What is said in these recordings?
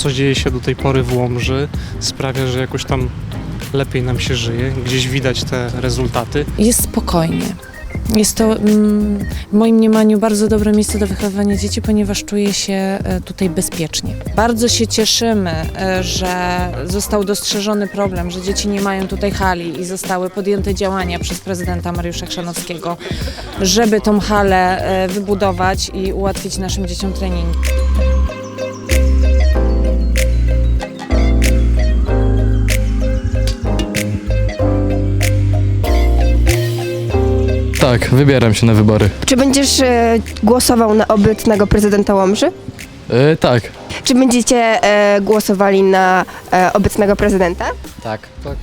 co dzieje się do tej pory w Łomży, sprawia, że jakoś tam lepiej nam się żyje. Gdzieś widać te rezultaty. Jest spokojnie. Jest to mm, w moim mniemaniu bardzo dobre miejsce do wychowywania dzieci, ponieważ czuję się e, tutaj bezpiecznie. Bardzo się cieszymy, e, że został dostrzeżony problem, że dzieci nie mają tutaj hali i zostały podjęte działania przez prezydenta Mariusza Chrzanowskiego, żeby tą halę e, wybudować i ułatwić naszym dzieciom treningi. Tak, wybieram się na wybory. Czy będziesz e, głosował na obecnego prezydenta Łomży? E, tak. Czy będziecie e, głosowali na e, obecnego prezydenta? Tak. tak.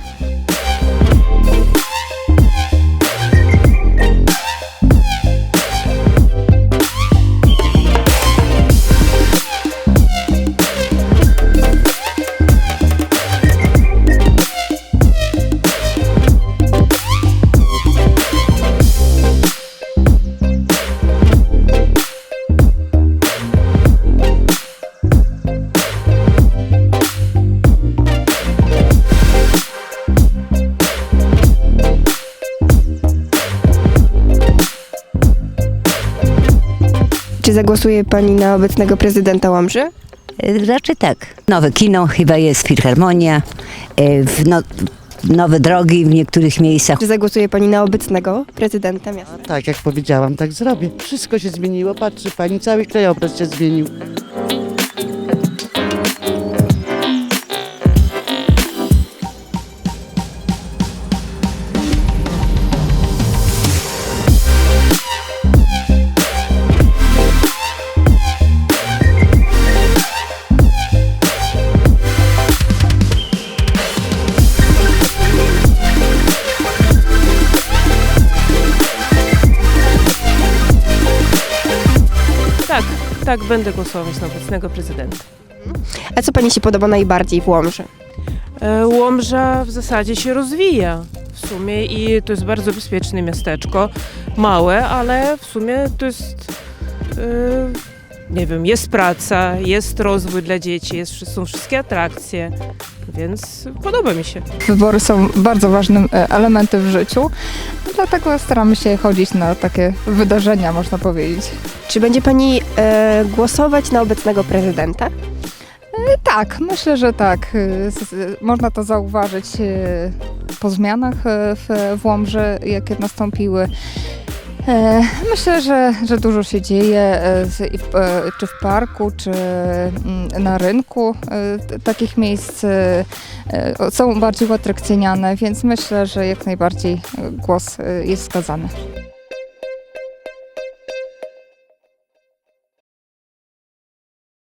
Czy zagłosuje pani na obecnego prezydenta Łomży? Y, Raczej tak. Nowe kino, chyba jest filharmonia, y, w no, nowe drogi w niektórych miejscach. Czy zagłosuje pani na obecnego prezydenta miasta? Tak, jak powiedziałam, tak zrobię. Wszystko się zmieniło, patrzy pani, cały krajobraz się zmienił. Tak, będę głosować na obecnego prezydenta. A co pani się podoba najbardziej w Łomży? E, Łomża w zasadzie się rozwija w sumie i to jest bardzo bezpieczne miasteczko. Małe, ale w sumie to jest, e, nie wiem, jest praca, jest rozwój dla dzieci, jest, są wszystkie atrakcje, więc podoba mi się. Wybory są bardzo ważnym e, elementem w życiu, dlatego staramy się chodzić na takie wydarzenia, można powiedzieć. Czy będzie pani e, głosować na obecnego prezydenta? Tak, myślę, że tak. E, Można to zauważyć e, po zmianach e, w, w Łomży, jakie nastąpiły. E, Myślę, że, że dużo się dzieje, e, e, czy w parku, czy mm, na rynku. Takich miejsc są bardziej uatrakcyjniane, więc myślę, że jak najbardziej głos jest wskazany.